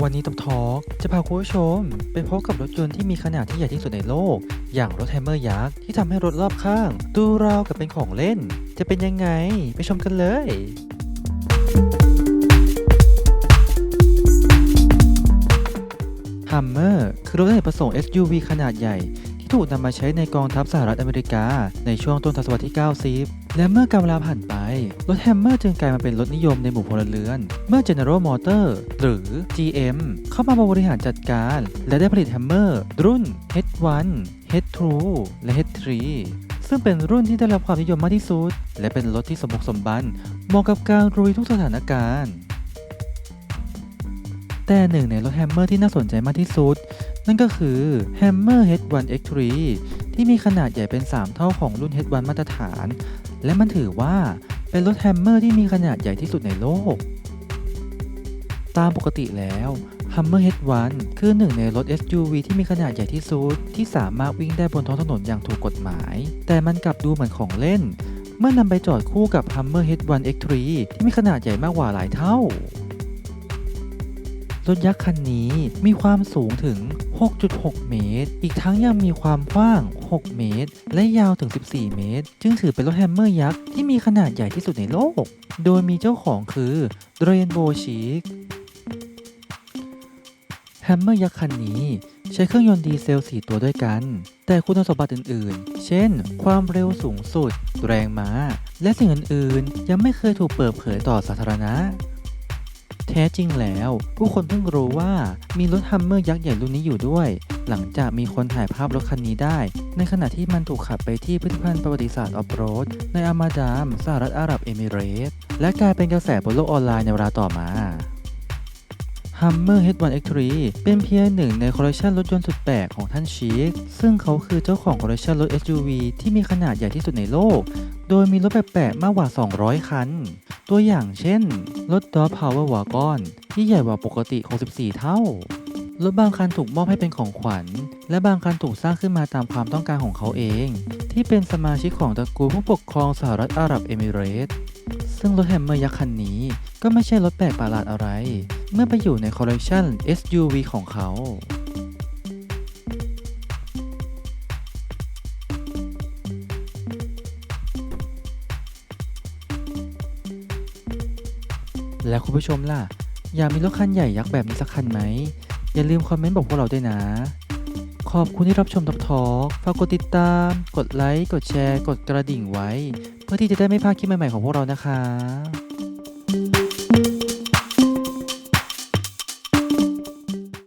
วันนี้ตับทอกจะพาคุณผู้ชม ไปพบกับรถยนต์ที่มีขนาดที่ใหญ่ที่สุดในโลก อย่างรถแฮมเมอร์ยักษ์ที่ทำให้รถรอบข้าง ดูราวกับเป็นของเล่น จะเป็นยังไง ไปชมกันเลย ฮัมเมอร์คือรถอเนกประสงค์ SUV ขนาดใหญ่ ถูกนำมาใช้ในกองทัพสหรัฐอเมริกา ในช่วงต้นทศวรรษที่ 90 และเมื่อการเวลาผ่านไป รถแฮมเมอร์จึงกลายมาเป็นรถนิยมในหมู่พลเรือน เมื่อ General Motor หรือ GM เข้ามาบริหารจัดการ และได้ผลิตแฮมเมอร์รุ่น H1 H2 และ H3 ซึ่งเป็นรุ่นที่ได้รับความนิยมมากที่สุด และเป็นรถที่สมบุกสมบันเหมาะกับการลุยทุกสถานการณ์ แต่หนึ่งในรถแฮมเมอร์ที่น่าสนใจมากที่สุด นั่นก็คือ Hammer H1 X3 ที่มีขนาดใหญ่เป็น 3 เท่าของรุ่น H1 มาตรฐาน และมันถือว่าเป็นรถแฮมเมอร์ที่มีขนาดใหญ่ที่สุดในโลก ตามปกติแล้ว Hummer H1 คือหนึ่งในรถ SUV ที่มีขนาดใหญ่ที่สุด ที่สามารถวิ่งได้บนท้องถนนอย่างถูกกฎหมาย แต่มันกลับดูเหมือนของเล่น เมื่อนำไปจอดคู่กับ Hummer H1 X3 ที่มีขนาดใหญ่มากกว่าหลายเท่า รถยักษ์คันนี้มีความสูงถึง 6.6 เมตร อีกทั้งยังมีความกว้าง 6 เมตร และยาวถึง 14 เมตร จึงถือเป็นรถแฮมเมอร์ยักษ์ที่มีขนาดใหญ่ที่สุดในโลก โดยมีเจ้าของคือเรนโบชิกแฮมเมอร์ยักษ์คันนี้ใช้เครื่องยนต์ดีเซล 4 ตัวด้วยกัน แต่คุณสมบัติอื่นๆ เช่น ความเร็วสูงสุด แรงม้า และสิ่งอื่นๆ ยังไม่เคยถูกเปิดเผยต่อสาธารณะ แท้จริงแล้ว ผู้คนเพิ่งรู้ว่ามีรถฮัมเมอร์ยักษ์ใหญ่รุ่นนี้อยู่ด้วย หลังจากมีคนถ่ายภาพรถคันนี้ได้ ในขณะที่มันถูกขับไปที่พิพิธภัณฑ์ประวัติศาสตร์ออฟโรด ในอามาดามสหรัฐอาหรับเอมิเรตส์และกลายเป็นกระแสบนโลกออนไลน์ในเวลาต่อมา Hummer H1 X3 เป็นเพียงหนึ่งในคอลเลคชันรถยนต์สุดแปลกของท่านชีคซึ่งเขาคือเจ้าของคอลเลคชันรถ SUV ที่มีขนาดใหญ่ที่สุดในโลก โดยมีรถแปลกๆมากกว่า 200 คัน ตัวอย่างเช่น รถ Dodge Power Wagon ที่ใหญ่กว่าปกติ 64 เท่า รถบางคันถูกมอบให้เป็นของขวัญ และบางคันถูกสร้างขึ้นมาตามความต้องการของเขาเอง ที่เป็นสมาชิกของตระกูลผู้ปกครองสหรัฐอาหรับเอมิเรตส์ซึ่งรถแฮมเมอร์ยักษ์คันนี้ก็ไม่ใช่รถแปลกประหลาดอะไร เมื่อไปอยู่ในคอลเลกชัน SUV ของเขา แล้วคุณผู้ชมล่ะ อยากมีรถคันใหญ่ยักษ์แบบนี้สักคันไหม อย่าลืมคอมเมนต์บอกพวกเราด้วยนะ ขอบคุณที่รับชมทักทอฝากกดติดตาม กดไลค์ กดแชร์ กดกระดิ่งไว้ เพื่อที่จะได้ไม่พลาดคลิปใหม่ๆของพวกเรานะคะ